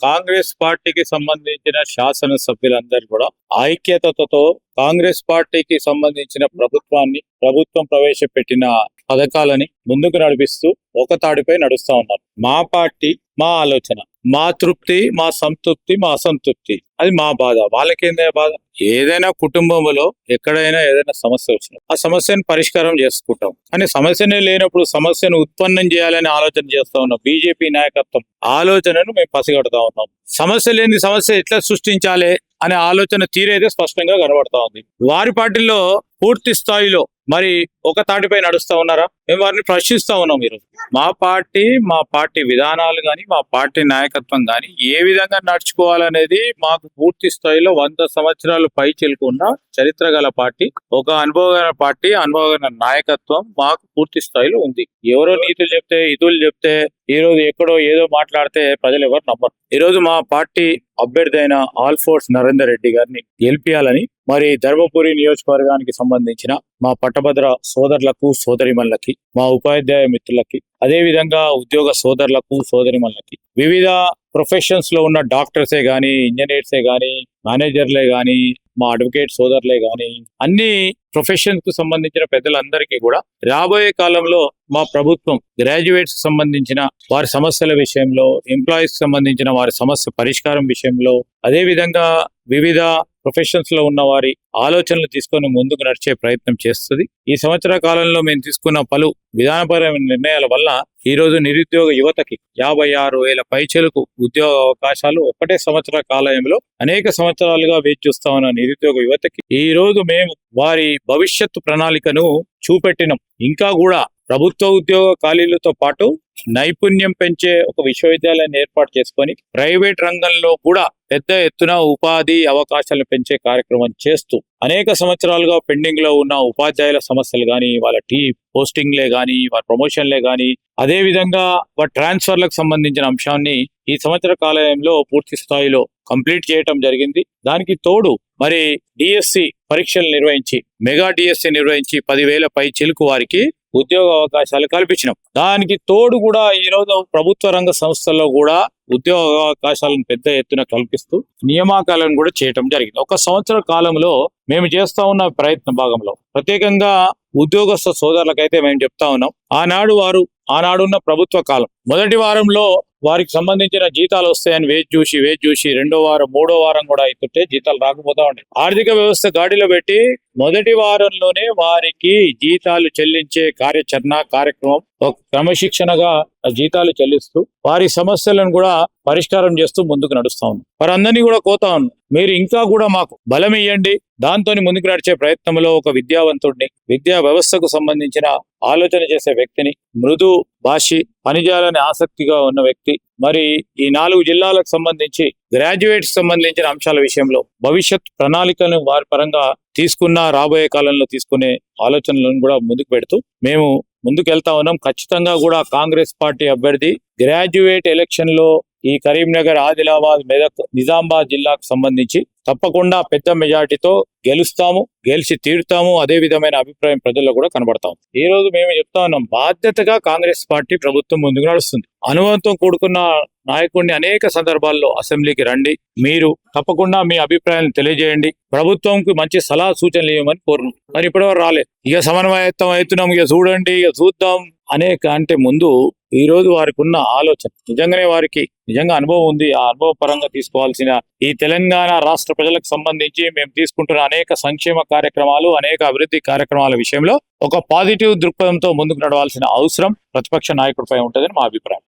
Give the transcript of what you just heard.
కాంగ్రెస్ పార్టీకి సంబంధించిన శాసనసభ్యులందరూ కూడా ఐక్యతతో కాంగ్రెస్ పార్టీకి సంబంధించిన ప్రభుత్వాన్ని ప్రభుత్వం ప్రవేశపెట్టిన పథకాలని ముందుకు నడిపిస్తూ ఒక తాడిపై నడుస్తా ఉన్నారు. మా పార్టీ మా ఆలోచన మా తృప్తి మా సంతృప్తి మా అసంతృప్తి. అది మా బాధ. వాళ్ళకేందే బాధ? ఏదైనా కుటుంబంలో ఎక్కడైనా ఏదైనా సమస్య వచ్చినా ఆ సమస్యను పరిష్కారం చేసుకుంటాం. కానీ సమస్యనే లేనప్పుడు సమస్యను ఉత్పన్నం చేయాలని ఆలోచన చేస్తా ఉన్నాం. బీజేపీ నాయకత్వం ఆలోచనను మేము పసిగడతా ఉన్నాం. సమస్య లేని సమస్య ఎట్లా సృష్టించాలి అనే ఆలోచన తీరైతే స్పష్టంగా కనబడతా ఉంది. వారి పార్టీలో పూర్తి స్థాయిలో మరి ఒక తాటిపై నడుస్తా ఉన్నారా? మేము వారిని ప్రశ్నిస్తా ఉన్నాం ఈరోజు. మా పార్టీ మా పార్టీ విధానాలు గాని మా పార్టీ నాయకత్వం కానీ ఏ విధంగా నడుచుకోవాలనేది మాకు పూర్తి స్థాయిలో వంద సంవత్సరాలు పై చెల్లుకున్న చరిత్ర గల పార్టీ ఒక అనుభవగల పార్టీ అనుభవగల నాయకత్వం మాకు పూర్తి స్థాయిలో ఉంది. ఎవరో నీతులు చెప్తే ఇదులు చెప్తే ఈ రోజు ఎక్కడో ఏదో మాట్లాడితే ప్రజలు ఎవరు నమ్మరు. ఈ రోజు మా పార్టీ అభ్యర్థి అయిన ఆల్ఫోర్స్ నరేందర్ రెడ్డి గారిని గెలిపియాలని మరి ధర్మపురి నియోజకవర్గానికి సంబంధించిన మా పట్టభద్ర సోదరులకు సోదరిమణులకి మా ఉపాధ్యాయ మిత్రులకి అదే విధంగా ఉద్యోగ సోదరులకు సోదరిమణులకి వివిధ ప్రొఫెషన్స్లో ఉన్న డాక్టర్సే గాని ఇంజనీర్సే గాని మేనేజర్లే గాని మా అడ్వకేట్ సోదరులే గాని అన్ని ప్రొఫెషన్స్కు సంబంధించిన పెద్దలందరికీ కూడా రాబోయే కాలంలో మా ప్రభుత్వం గ్రాడ్యుయేట్స్ సంబంధించిన వారి సమస్యల విషయంలో ఎంప్లాయీస్ సంబంధించిన వారి సమస్య పరిష్కారం విషయంలో అదే విధంగా వివిధ ప్రొఫెషన్స్లో ఉన్న వారి ఆలోచనలు తీసుకొని ముందుకు నడిచే ప్రయత్నం చేస్తుంది. ఈ సంవత్సర కాలంలో మేము తీసుకున్న పలు విధానపరమైన నిర్ణయాల వల్ల ఈ రోజు నిరుద్యోగ యువతకి యాభై ఆరు వేల పైచలకు ఉద్యోగ అవకాశాలు ఒకటే సంవత్సర కాలంలో అనేక సంవత్సరాలుగా వేచి చూస్తా ఉన్న నిరుద్యోగ యువతకి ఈ రోజు మేము వారి భవిష్యత్ ప్రణాళికను చూపెట్టినం. ఇంకా కూడా ప్రభుత్వ ఉద్యోగ ఖాళీలతో పాటు నైపుణ్యం పెంచే ఒక విశ్వవిద్యాలయాన్ని ఏర్పాటు చేసుకొని ప్రైవేట్ రంగంలో కూడా పెద్ద ఎత్తున ఉపాధి అవకాశాలను పెంచే కార్యక్రమం చేస్తూ అనేక సంవత్సరాలుగా పెండింగ్లో ఉన్న ఉపాధ్యాయుల సమస్యలు కానీ వాళ్ళ టీ పోస్టింగ్లే కానీ వారి ప్రమోషన్లే కానీ అదే విధంగా వారి ట్రాన్స్ఫర్లకు సంబంధించిన అంశాన్ని ఈ సంవత్సర కాలంలో పూర్తి స్థాయిలో కంప్లీట్ చేయటం జరిగింది. దానికి తోడు మరి డిఎస్సి పరీక్షలు నిర్వహించి మెగా డిఎస్సి నిర్వహించి పదివేల పై చిలుకు వారికి ఉద్యోగ అవకాశాలు కల్పించినాం. దానికి తోడు కూడా ఈ రోజు ప్రభుత్వ రంగ సంస్థల్లో కూడా ఉద్యోగ అవకాశాలను పెద్ద ఎత్తున కల్పిస్తూ నియామకాలను కూడా చేయటం జరిగింది. ఒక సంవత్సర కాలంలో మేము చేస్తా ఉన్న ప్రయత్న భాగంలో ప్రత్యేకంగా ఉద్యోగస్థ సోదరులకైతే మేము చెప్తా ఉన్నాం. ఆనాడు వారు ఆనాడున్న ప్రభుత్వ కాలం. మొదటి వారంలో వారికి సంబంధించిన జీతాలు వస్తాయని వేచి చూసి వేచి చూసి రెండో వారం మూడో వారం కూడా అవుతుంటే జీతాలు రాకపోతా ఉంటాయి ఆర్థిక వ్యవస్థ గాడిలో పెట్టి మొదటి వారంలోనే వారికి జీతాలు చెల్లించే కార్యాచరణ కార్యక్రమం క్రమశిక్షణగా జీతాలు చెల్లిస్తూ వారి సమస్యలను కూడా పరిష్కారం చేస్తూ ముందుకు నడుస్తా ఉన్నాం. వారందరినీ కూడా కోతా ఉన్నాం. మీరు ఇంకా కూడా మాకు బలం ఇవ్వండి దాంతో ముందుకు నడిచే ప్రయత్నంలో ఒక విద్యావంతుడిని విద్యా వ్యవస్థకు సంబంధించిన ఆలోచన చేసే వ్యక్తిని మృదు భాషి పనిచేయాలని ఆసక్తిగా ఉన్న వ్యక్తి మరి ఈ నాలుగు జిల్లాలకు సంబంధించి గ్రాడ్యుయేట్స్ సంబంధించిన అంశాల విషయంలో భవిష్యత్ ప్రణాళికలను వారి పరంగా తీసుకున్న రాబోయే కాలంలో తీసుకునే ఆలోచనలను కూడా ముందుకు పెడుతూ మేము ముందుకెళ్తా ఉన్నాం. ఖచ్చితంగా కూడా కాంగ్రెస్ పార్టీ అభ్యర్థి గ్రాడ్యుయేట్ ఎలక్షన్లో ఈ కరీంనగర్ ఆదిలాబాద్ మెదక్ నిజామాబాద్ జిల్లాకు సంబంధించి తప్పకుండా పెద్ద మెజార్టీతో గెలుస్తాము గెలిచి తీరుతాము అదే విధమైన అభిప్రాయం ప్రజల్లో కూడా కనబడతాం. ఈ రోజు మేము చెప్తా ఉన్నాం బాధ్యతగా కాంగ్రెస్ పార్టీ ప్రభుత్వం ముందుకు నడుస్తుంది. అనుభవంతో కూడుకున్న నాయకుడిని అనేక సందర్భాల్లో అసెంబ్లీకి రండి మీరు తప్పకుండా మీ అభిప్రాయాలను తెలియజేయండి. ప్రభుత్వంకి మంచి సలహా సూచనలు ఇవ్వమని కోరును మరి ఇప్పటివరకు రాలేదు. ఇక సమన్వయత్వం అవుతున్నాం ఇక చూడండి ఇక చూద్దాం అనేక అంటే ముందు ఈ రోజు వారికి ఉన్న ఆలోచన నిజంగానే వారికి నిజంగా అనుభవం ఉంది. ఆ అనుభవ పరంగా తీసుకోవాల్సిన ఈ తెలంగాణ రాష్ట్ర ప్రజలకు సంబంధించి మేము తీసుకుంటున్న అనేక సంక్షేమ కార్యక్రమాలు అనేక అభివృద్ధి కార్యక్రమాల విషయంలో ఒక పాజిటివ్ దృక్పథంతో ముందుకు నడవాల్సిన అవసరం ప్రతిపక్ష నాయకుడిపై ఉంటుందని మా అభిప్రాయం.